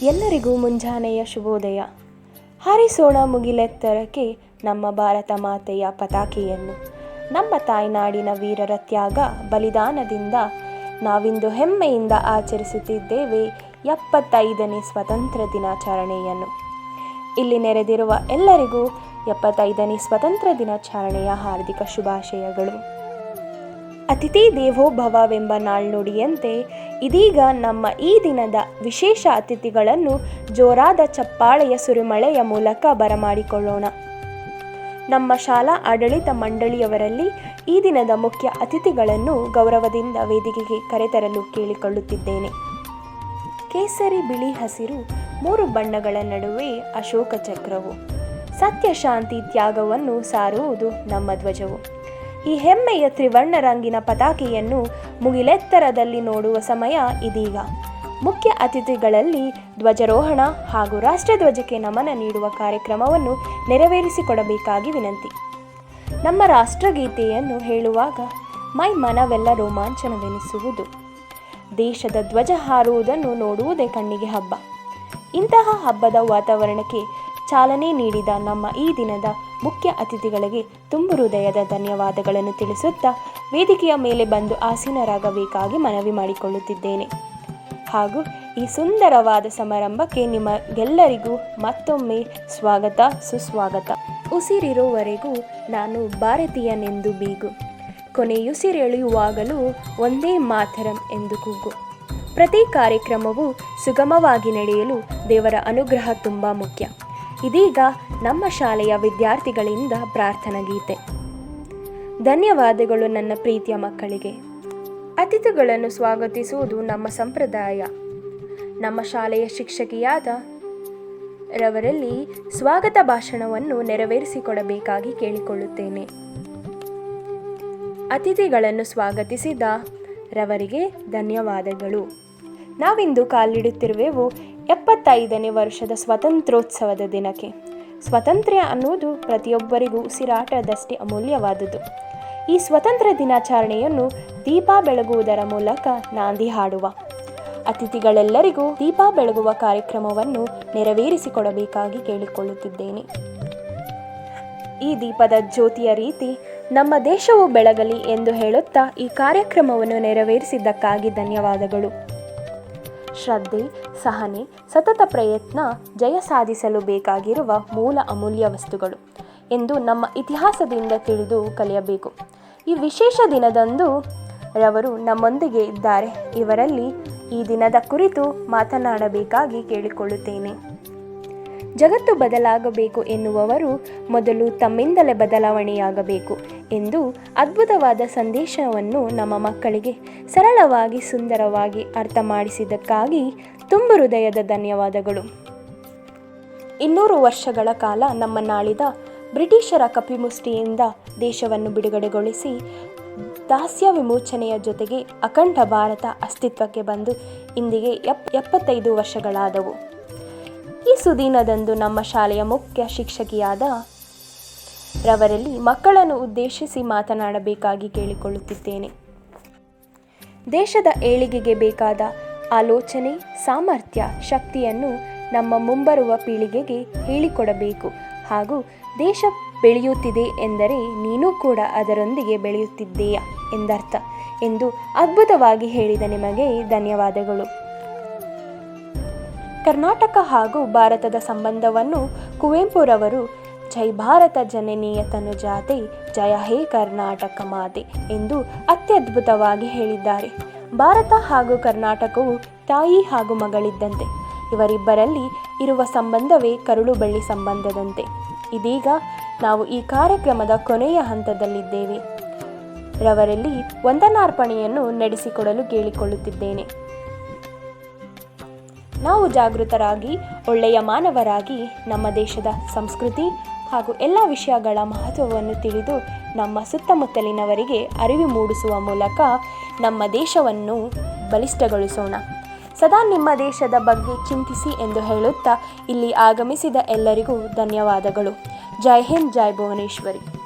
ಎಲ್ಲರಿಗೂ ಮುಂಜಾನೆಯ ಶುಭೋದಯ. ಹಾರಿಸೋಣ ಮುಗಿಲೆತ್ತರಕ್ಕೆ ನಮ್ಮ ಭಾರತ ಮಾತೆಯ ಪತಾಕೆಯನ್ನು. ನಮ್ಮ ತಾಯ್ನಾಡಿನ ವೀರರ ತ್ಯಾಗ ಬಲಿದಾನದಿಂದ ನಾವಿಂದು ಹೆಮ್ಮೆಯಿಂದ ಆಚರಿಸುತ್ತಿದ್ದೇವೆ ಎಪ್ಪತ್ತೈದನೇ ಸ್ವತಂತ್ರ ದಿನಾಚರಣೆಯನ್ನು. ಇಲ್ಲಿ ನೆರೆದಿರುವ ಎಲ್ಲರಿಗೂ ಎಪ್ಪತ್ತೈದನೇ ಸ್ವತಂತ್ರ ದಿನಾಚರಣೆಯ ಹಾರ್ದಿಕ ಶುಭಾಶಯಗಳು. ಅತಿಥಿ ದೇವೋ ಭವವೆಂಬ ನಾಳ್ನುಡಿಯಂತೆ ಇದೀಗ ನಮ್ಮ ಈ ದಿನದ ವಿಶೇಷ ಅತಿಥಿಗಳನ್ನು ಜೋರಾದ ಚಪ್ಪಾಳೆಯ ಸುರಿಮಳೆಯ ಮೂಲಕ ಬರಮಾಡಿಕೊಳ್ಳೋಣ. ನಮ್ಮ ಶಾಲಾ ಆಡಳಿತ ಮಂಡಳಿಯವರಲ್ಲಿ ಈ ದಿನದ ಮುಖ್ಯ ಅತಿಥಿಗಳನ್ನು ಗೌರವದಿಂದ ವೇದಿಕೆಗೆ ಕರೆತರಲು ಕೇಳಿಕೊಳ್ಳುತ್ತಿದ್ದೇನೆ. ಕೇಸರಿ ಬಿಳಿ ಹಸಿರು, ಮೂರು ಬಣ್ಣಗಳ ನಡುವೆ ಅಶೋಕ ಚಕ್ರವು. ಸತ್ಯ ಶಾಂತಿ ತ್ಯಾಗವನ್ನು ಸಾರುವುದು ನಮ್ಮ ಧ್ವಜವು. ಈ ಹೆಮ್ಮೆಯ ತ್ರಿವರ್ಣ ರಂಗಿನ ಪತಾಕೆಯನ್ನು ಮುಗಿಲೆತ್ತರದಲ್ಲಿ ನೋಡುವ ಸಮಯ ಇದೀಗ. ಮುಖ್ಯ ಅತಿಥಿಗಳಲ್ಲಿ ಧ್ವಜಾರೋಹಣ ಹಾಗೂ ರಾಷ್ಟ್ರಧ್ವಜಕ್ಕೆ ನಮನ ನೀಡುವ ಕಾರ್ಯಕ್ರಮವನ್ನು ನೆರವೇರಿಸಿಕೊಡಬೇಕಾಗಿ ವಿನಂತಿ. ನಮ್ಮ ರಾಷ್ಟ್ರಗೀತೆಯನ್ನು ಹೇಳುವಾಗ ಮೈ ಮನವೆಲ್ಲ ರೋಮಾಂಚನವೆನಿಸುವುದು. ದೇಶದ ಧ್ವಜ ಹಾರುವುದನ್ನು ನೋಡುವುದೇ ಕಣ್ಣಿಗೆ ಹಬ್ಬ. ಇಂತಹ ಹಬ್ಬದ ವಾತಾವರಣಕ್ಕೆ ಚಾಲನೆ ನೀಡಿದ ನಮ್ಮ ಈ ದಿನದ ಮುಖ್ಯ ಅತಿಥಿಗಳಿಗೆ ತುಂಬು ಹೃದಯದ ಧನ್ಯವಾದಗಳನ್ನು ತಿಳಿಸುತ್ತಾ ವೇದಿಕೆಯ ಮೇಲೆ ಬಂದು ಆಸೀನರಾಗಬೇಕಾಗಿ ಮನವಿ ಮಾಡಿಕೊಳ್ಳುತ್ತಿದ್ದೇನೆ. ಹಾಗೂ ಈ ಸುಂದರವಾದ ಸಮಾರಂಭಕ್ಕೆ ನಿಮಗೆಲ್ಲರಿಗೂ ಮತ್ತೊಮ್ಮೆ ಸ್ವಾಗತ, ಸುಸ್ವಾಗತ. ಉಸಿರಿರುವವರೆಗೂ ನಾನು ಭಾರತೀಯನೆಂದು ಬೀಗು. ಕೊನೆಯುಸಿರೆಳೆಯುವಾಗಲೂ ಒಂದೇ ಮಾತರಂ ಎಂದು ಕೂಗು. ಪ್ರತಿ ಕಾರ್ಯಕ್ರಮವು ಸುಗಮವಾಗಿ ನಡೆಯಲು ದೇವರ ಅನುಗ್ರಹ ತುಂಬ ಮುಖ್ಯ. ಇದೀಗ ನಮ್ಮ ಶಾಲೆಯ ವಿದ್ಯಾರ್ಥಿಗಳಿಂದ ಪ್ರಾರ್ಥನಾ ಗೀತೆ. ಧನ್ಯವಾದಗಳು ನನ್ನ ಪ್ರೀತಿಯ ಮಕ್ಕಳಿಗೆ. ಅತಿಥಿಗಳನ್ನು ಸ್ವಾಗತಿಸುವುದು ನಮ್ಮ ಸಂಪ್ರದಾಯ. ನಮ್ಮ ಶಾಲೆಯ ಶಿಕ್ಷಕಿಯಾದ ರವರಲ್ಲಿ ಸ್ವಾಗತ ಭಾಷಣವನ್ನು ನೆರವೇರಿಸಿಕೊಡಬೇಕಾಗಿ ಕೇಳಿಕೊಳ್ಳುತ್ತೇನೆ. ಅತಿಥಿಗಳನ್ನು ಸ್ವಾಗತಿಸಿದ ರವರಿಗೆ ಧನ್ಯವಾದಗಳು. ನಾವಿಂದು ಕಾಲಿಡುತ್ತಿರುವೆವು ಎಪ್ಪತ್ತೈದನೇ ವರ್ಷದ ಸ್ವಾತಂತ್ರ್ಯೋತ್ಸವದ ದಿನಕ್ಕೆ. ಸ್ವಾತಂತ್ರ್ಯ ಅನ್ನುವುದು ಪ್ರತಿಯೊಬ್ಬರಿಗೂ ಉಸಿರಾಟದಷ್ಟೇ ಅಮೂಲ್ಯವಾದುದು ಈ ಸ್ವತಂತ್ರ ದಿನಾಚರಣೆಯನ್ನು ದೀಪ ಬೆಳಗುವುದರ ಮೂಲಕ ನಾಂದಿ ಹಾಡುವ. ಅತಿಥಿಗಳೆಲ್ಲರಿಗೂ ದೀಪ ಬೆಳಗುವ ಕಾರ್ಯಕ್ರಮವನ್ನು ನೆರವೇರಿಸಿಕೊಡಬೇಕಾಗಿ ಕೇಳಿಕೊಳ್ಳುತ್ತಿದ್ದೇನೆ. ಈ ದೀಪದ ಜ್ಯೋತಿಯ ರೀತಿ ನಮ್ಮ ದೇಶವು ಬೆಳಗಲಿ ಎಂದು ಹೇಳುತ್ತಾ ಈ ಕಾರ್ಯಕ್ರಮವನ್ನು ನೆರವೇರಿಸಿದ್ದಕ್ಕಾಗಿ ಧನ್ಯವಾದಗಳು. ಶ್ರದ್ಧೆ, ಸಹನೆ, ಸತತ ಪ್ರಯತ್ನ, ಜಯ ಸಾಧಿಸಲು ಬೇಕಾಗಿರುವ ಮೂಲ ಅಮೂಲ್ಯ ವಸ್ತುಗಳು ಎಂದು ನಮ್ಮ ಇತಿಹಾಸದಿಂದ ತಿಳಿದು ಕಲಿಯಬೇಕು. ಈ ವಿಶೇಷ ದಿನದಂದು ರವರು ನಮ್ಮೊಂದಿಗೆ ಇದ್ದಾರೆ. ಇವರಲ್ಲಿ ಈ ದಿನದ ಕುರಿತು ಮಾತನಾಡಬೇಕಾಗಿ ಕೇಳಿಕೊಳ್ಳುತ್ತೇನೆ. ಜಗತ್ತು ಬದಲಾಗಬೇಕು ಎನ್ನುವವರು ಮೊದಲು ತಮ್ಮಿಂದಲೇ ಬದಲಾವಣೆಯಾಗಬೇಕು. ಎಂದು ಅದ್ಭುತವಾದ ಸಂದೇಶವನ್ನು ನಮ್ಮ ಮಕ್ಕಳಿಗೆ ಸರಳವಾಗಿ ಸುಂದರವಾಗಿ ಅರ್ಥ ಮಾಡಿಸಿದ್ದಕ್ಕಾಗಿ ತುಂಬ ಹೃದಯದ ಧನ್ಯವಾದಗಳು. ಇನ್ನೂರು ವರ್ಷಗಳ ಕಾಲ ನಮ್ಮ ನಾಳಿದ ಬ್ರಿಟಿಷರ ಕಪಿಮುಷ್ಟಿಯಿಂದ ದೇಶವನ್ನು ಬಿಡುಗಡೆಗೊಳಿಸಿ ದಾಸ್ಯ ವಿಮೋಚನೆಯ ಜೊತೆಗೆ ಅಖಂಡ ಭಾರತ ಅಸ್ತಿತ್ವಕ್ಕೆ ಬಂದು ಇಂದಿಗೆ ಎಪ್, ಎಪ್ಪತ್ತೈದು ವರ್ಷಗಳಾದವು. ಈ ಸುದಿನದಂದು ನಮ್ಮ ಶಾಲೆಯ ಮುಖ್ಯ ಶಿಕ್ಷಕಿಯಾದ ರವರಲ್ಲಿ ಮಕ್ಕಳನ್ನು ಉದ್ದೇಶಿಸಿ ಮಾತನಾಡಬೇಕಾಗಿ ಕೇಳಿಕೊಳ್ಳುತ್ತಿದ್ದೇನೆ. ದೇಶದ ಏಳಿಗೆಗೆ ಬೇಕಾದ ಆಲೋಚನೆ, ಸಾಮರ್ಥ್ಯ, ಶಕ್ತಿಯನ್ನು ನಮ್ಮ ಮುಂಬರುವ ಪೀಳಿಗೆಗೆ ಹೇಳಿಕೊಡಬೇಕು. ಹಾಗೂ ದೇಶ ಬೆಳೆಯುತ್ತಿದೆ ಎಂದರೆ ನೀನು ಕೂಡ ಅದರೊಂದಿಗೆ ಬೆಳೆಯುತ್ತಿದ್ದೀಯಾ ಎಂದರ್ಥ ಎಂದು ಅದ್ಭುತವಾಗಿ ಹೇಳಿದ ನಿಮಗೆ ಧನ್ಯವಾದಗಳು. ಕರ್ನಾಟಕ ಹಾಗೂ ಭಾರತದ ಸಂಬಂಧವನ್ನು ಕುವೆಂಪುರವರು ಜೈ ಭಾರತ ಜನನೀಯ ತನುಜಾತೆ ಜಯ ಹೇ ಕರ್ನಾಟಕ ಮಾತೆ ಎಂದು ಅತ್ಯದ್ಭುತವಾಗಿ ಹೇಳಿದ್ದಾರೆ. ಭಾರತ ಹಾಗೂ ಕರ್ನಾಟಕವು ತಾಯಿ ಹಾಗೂ ಮಗಳಿದ್ದಂತೆ, ಇವರಿಬ್ಬರಲ್ಲಿ ಇರುವ ಸಂಬಂಧವೇ ಕರುಳು ಬಳ್ಳಿ ಸಂಬಂಧದಂತೆ. ಇದೀಗ ನಾವು ಈ ಕಾರ್ಯಕ್ರಮದ ಕೊನೆಯ ಹಂತದಲ್ಲಿದ್ದೇವೆ. ರವರಲ್ಲಿ ವಂದನಾರ್ಪಣೆಯನ್ನು ನಡೆಸಿಕೊಡಲು ಕೇಳಿಕೊಳ್ಳುತ್ತಿದ್ದೇನೆ. ನಾವು ಜಾಗೃತರಾಗಿ, ಒಳ್ಳೆಯ ಮಾನವರಾಗಿ ನಮ್ಮ ದೇಶದ ಸಂಸ್ಕೃತಿ ಹಾಗೂ ಎಲ್ಲ ವಿಷಯಗಳ ಮಹತ್ವವನ್ನು ತಿಳಿದು ನಮ್ಮ ಸುತ್ತಮುತ್ತಲಿನವರಿಗೆ ಅರಿವು ಮೂಡಿಸುವ ಮೂಲಕ ನಮ್ಮ ದೇಶವನ್ನು ಬಲಿಷ್ಠಗೊಳಿಸೋಣ. ಸದಾ ನಿಮ್ಮ ದೇಶದ ಬಗ್ಗೆ ಚಿಂತಿಸಿ ಎಂದು ಹೇಳುತ್ತಾ ಇಲ್ಲಿ ಆಗಮಿಸಿದ ಎಲ್ಲರಿಗೂ ಧನ್ಯವಾದಗಳು. ಜೈ ಹಿಂದ್, ಜೈ ಭುವನೇಶ್ವರಿ.